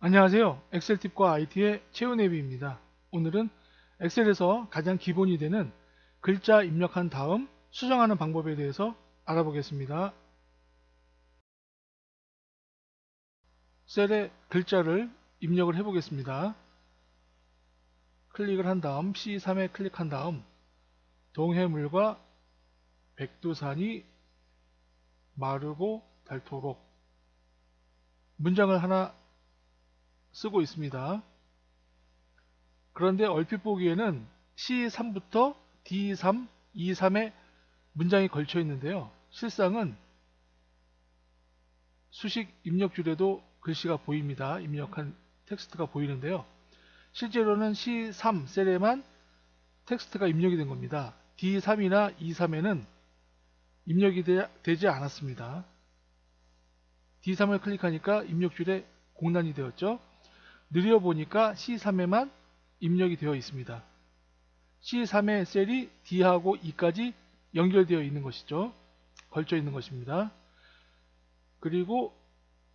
안녕하세요. 엑셀팁과 IT의 최은혜비입니다. 오늘은 엑셀에서 가장 기본이 되는 글자 입력한 다음 수정하는 방법에 대해서 알아보겠습니다. 셀에 글자를 입력을 해 보겠습니다. 클릭을 한 다음 C3에 클릭한 다음 동해물과 백두산이 마르고 닳도록 문장을 하나 쓰고 있습니다. 그런데 얼핏 보기에는 C3부터 D3, E3에 문장이 걸쳐 있는데요. 실상은 수식 입력 줄에도 글씨가 보입니다. 입력한 텍스트가 보이는데요. 실제로는 C3 셀에만 텍스트가 입력이 된 겁니다. D3이나 E3에는 입력이 되, 되지 않았습니다. D3을 클릭하니까 입력 줄에 공란이 되었죠. 느려보니까 C3에만 입력이 되어 있습니다. C3의 셀이 D하고 E까지 연결되어 있는 것이죠. 걸쳐 있는 것입니다. 그리고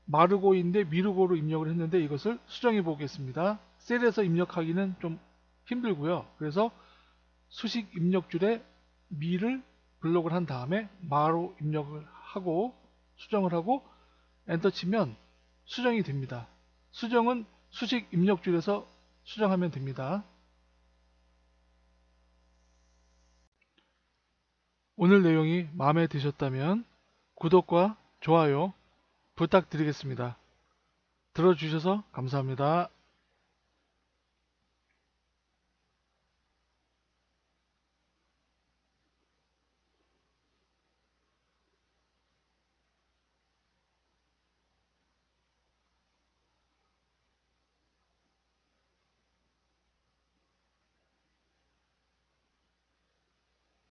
마르고인데 미르고로 입력을 했는데 이것을 수정해 보겠습니다. 셀에서 입력하기는 좀 힘들고요. 그래서 수식 입력줄에 미를 블록을 한 다음에 마로 입력을 하고 수정을 하고 엔터 치면 수정이 됩니다. 수정은 수식 입력 줄에서 수정하면 됩니다. 오늘 내용이 마음에 드셨다면 구독과 좋아요 부탁드리겠습니다. 들어주셔서 감사합니다.